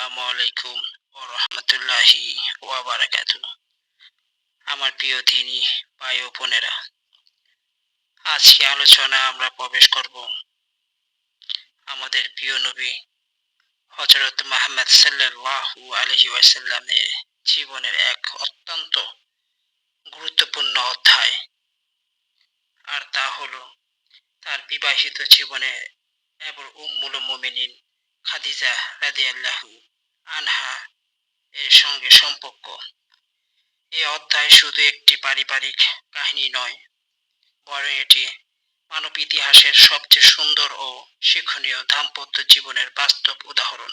আসসালামু আলাইকুম ও রহমতুল্লাহি ওয়াবারাকাতু আমার প্রিয় দিনী ভাই ও বোনেরা, আজকে আলোচনা আমরা প্রবেশ করব আমাদের প্রিয় নবী হজরত মাহমদ সাল্লাল্লাহু আলহি ওয়াসাল্লামের জীবনের এক অত্যন্ত গুরুত্বপূর্ণ অধ্যায়। আর তা হলো তার বিবাহিত জীবনে এবং উম্মুল মুমিনিন খাদিজা রাদিয়াল্লাহু আনহা এর সঙ্গে সম্পর্ক। এ অধ্যায় শুধু একটি পারিবারিক কাহিনী নয়, বরং এটি মানব ইতিহাসের সবচেয়ে সুন্দর ও শিক্ষণীয় দাম্পত্য জীবনের বাস্তব উদাহরণ।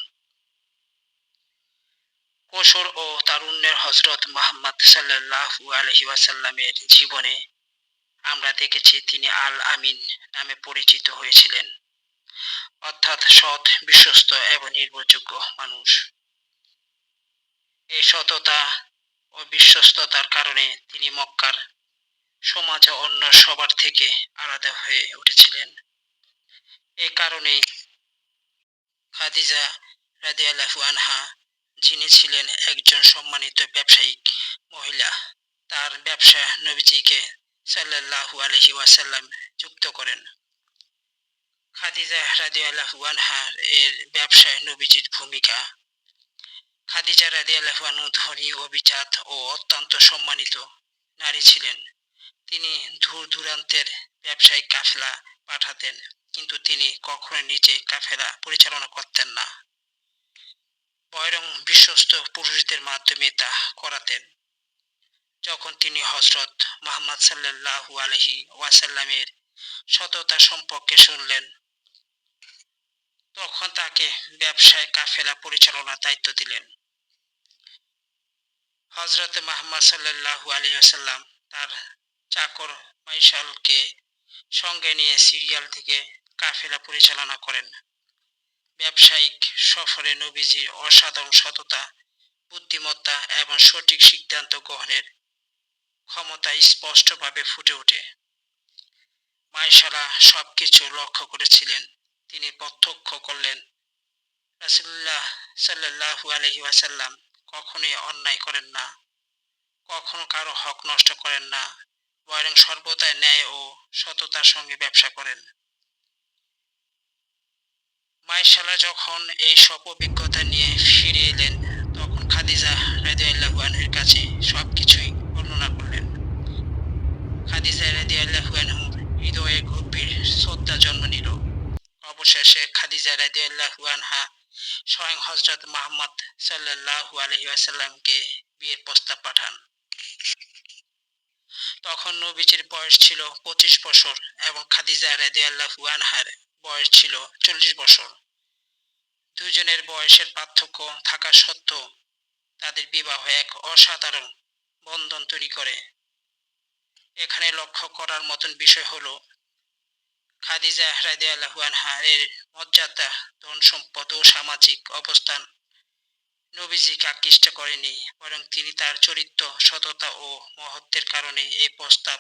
কৌশল ও তারুণ্যের হজরত মোহাম্মদ সাল্লাহু আলহি ওয়াসাল্লামের জীবনে আমরা দেখেছি তিনি আল আমিন নামে পরিচিত হয়েছিলেন। অর্থাৎ সৎ, বিশ্বস্ত এবং নির্ভরযোগ্য মানুষ। এই সততা ও বিশ্বস্ততার কারণে তিনি মক্কার সমাজে অন্য সবার থেকে আলাদা হয়ে উঠেছিলেন। এই কারণে খাদিজা রাদিয়াল্লাহু আনহা, যিনি ছিলেন একজন সম্মানিত ব্যবসায়িক মহিলা, তার ব্যবসা নবীজিকে সাল্লাল্লাহু আলহি ওয়াসাল্লাম যুক্ত করেন। খাদিজা রাদিয়াল্লাহু আনহার এর ব্যবসায় নবীজির ভূমিকা খাদিজা রাদিয়াল্লাহু আনহু ধনী অভিজাত ও অত্যন্ত সম্মানিত নারী ছিলেন। তিনি দূর দূরান্তের ব্যবসায়িক কাফেলা পাঠাতেন, কিন্তু তিনি কখনো নিজে কাফেলা পরিচালনা করতেন না। বরং বিশ্বস্ত পুরুষদের মাধ্যমে তা করাতেন। যখন তিনি হজরত মোহাম্মদ সাল্লাল্লাহু আলহি ওয়াসাল্লামের সততা সম্পর্কে শুনলেন, তখন তাকে ব্যবসায় কাফেলা পরিচালনার দায়িত্ব দিলেন। হজরত মাহমদ সাল্লাহু আলিয়াল্লাম তার চাকর মাইশালকে সঙ্গে নিয়ে সিরিয়াল থেকে কাফেলা পরিচালনা করেন। ব্যবসায়িক সফরে নবীজির অসাধারণ সততা, বুদ্ধিমত্তা এবং সঠিক সিদ্ধান্ত গ্রহণের ক্ষমতা স্পষ্টভাবে ফুটে ওঠে। মাইশালা সবকিছু লক্ষ্য করেছিলেন, তিনি প্রত্যক্ষ করলেন। রাসুল্লাহ সাল্লাহু আলহি ওয়াসাল্লাম কখনোই অন্যায় করেন না। কখনো কারও হক নষ্ট করেন না। বরং সর্বদাই ন্যায় ও সততার সঙ্গে ব্যবসা করেন। মাইশালা যখন এই সব অভিজ্ঞতা নিয়ে ফিরে এলেন, তখন খাদিজা রেদিয়াল্লাহুয়ানহের কাছে সব কিছুই বর্ণনা করলেন। খাদিজা রেদিয়াল্লাহুয়ানহুর হৃদয়ে গভীর শ্রদ্ধা জন্ম নিল। অবশেষে খাদিজা রাদিয়াল্লাহু আনহা স্বয়ং হজরত মোহাম্মদ সাল্লাল্লাহু আলহি আসাল্লামকে বিয়ের প্রস্তাব পাঠান। তখন নবীজির বয়স ছিল পঁচিশ বছর এবং খাদিজা রাদিয়াল্লাহু আনহার বয়স ছিল চল্লিশ বছর। দুজনের বয়সের পার্থক্য থাকা সত্ত্বেও তাদের বিবাহ এক অসাধারণ বন্ধন তৈরি করে। এখানে লক্ষ্য করার মতন বিষয় হলো, খাদিজা রাদিয়াল্লাহু আনহা এর মর্যাদা, ধন সম্পদ ও সামাজিক অবস্থান নবীজিকে আকৃষ্ট করেনি বরং তিনি তার চরিত্র, সততা ও মহত্বের কারণে এই প্রস্তাব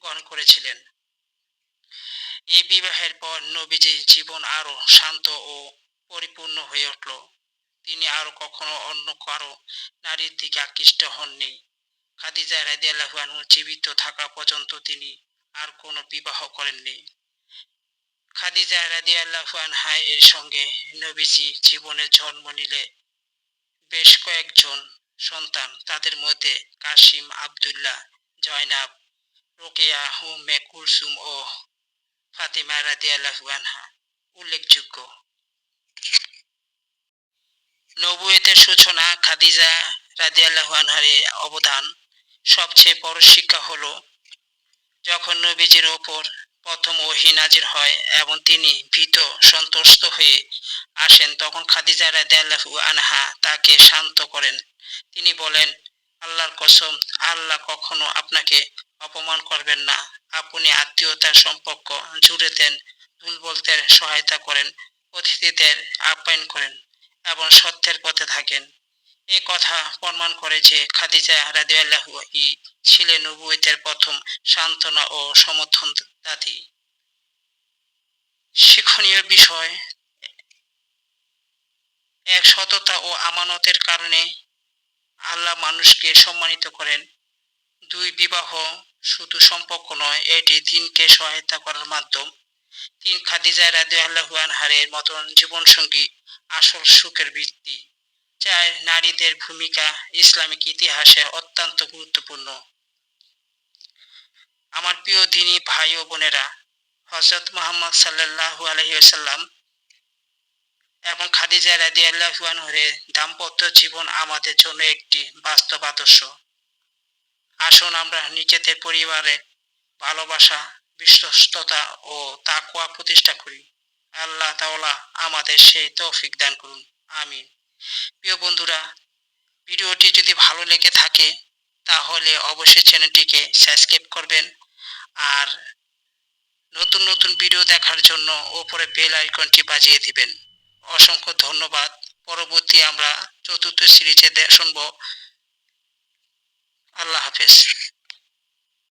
গ্রহণ করেছিলেন। এই বিবাহের পর নবীজির জীবন আরও শান্ত ও পরিপূর্ণ হয়ে উঠল। তিনি আরও কখনো অন্য কারও নারীর দিকে আকৃষ্ট হননি। খাদিজা রাদিয়াল্লাহু জীবিত থাকা পর্যন্ত তিনি আর কোনো বিবাহ করেননি। খাদিজা রাদিয়াল্লাহু আনহা এর সঙ্গে নবীজি জীবনে জন্ম নিলে বেশ কয়েকজন সন্তান, তাদের মধ্যে কাশিম আবদুল্লাহ, জয়নাব, রোকেয়া, হুমে কুলসুম ও ফাতিমা রাদিয়াল্লাহু আনহা উল্লেখযোগ্য। নবুয়েতের সূচনা খাদিজা রাদিয়াল্লাহু আনহার অবদান সবচেয়ে বড় শিক্ষা হলো, যখন নবীজির ওপর প্রথম ওহি নাজির হয় এবং তিনি ভীত, সন্তুষ্ট হয়ে আসেন। তখন খাদিজা রাদিয়াল্লাহু আনহা তাকে শান্ত করেন। তিনি বলেন, আল্লাহর কসম, আল্লাহ কখনো আপনাকে অপমান করবেন না। আপনি আত্মীয়তার সম্পর্ক জুড়ে দেন দুর্বলদের সহায়তা করেন, অতিথিদের আপ্যায়ন করেন এবং সত্যের পথে থাকেন। এ কথা প্রমাণ করে যে খাদিজা রাদিয়াল্লাহু ই ছিলেন নবুয়তের প্রথম সান্ত্বনা ও সমর্থন দাতি শিক্ষণীয় বিষয়, এক সততা ও আমানতের কারণে আল্লাহ মানুষকে সম্মানিত করেন। দুই বিবাহ শুধু সম্পর্ক নয়, এটি দিনকে সহায়তা করার মাধ্যম। তিন, খাদিজা রাদু আল্লাহু আনহারের মতন জীবনসঙ্গী আসল সুখের ভিত্তি। চার নারীদের ভূমিকা ইসলামিক ইতিহাসে অত্যন্ত গুরুত্বপূর্ণ। আমার প্রিয় দিনী ভাই ও বোনেরা হজরত মোহাম্মদ সাল্লাল্লাহু আলহিসাল্লাম এবং খাদিজা রাদি আল্লাহুয়ানহরের দাম্পত্য জীবন আমাদের জন্য একটি বাস্তব আদর্শ। আসুন আমরা নিজেদের পরিবারে ভালোবাসা, বিশ্বস্ততা ও তাকুয়া প্রতিষ্ঠা করি। আল্লাহ তাওলা আমাদের সেই তৌফিক দান করুন। আমিন। প্রিয় বন্ধুরা, ভিডিওটি যদি ভালো লেগে থাকে, তাহলে অবশ্যই চ্যানেলটিকে সাবস্ক্রাইব করবেন। আর নতুন নতুন ভিডিও দেখার জন্য ওপরে বেল আইকনটি বাজিয়ে দিবেন। অসংখ্য ধন্যবাদ। পরবর্তী আমরা চতুর্থ সিরিজে শুনব। আল্লাহ হাফেজ।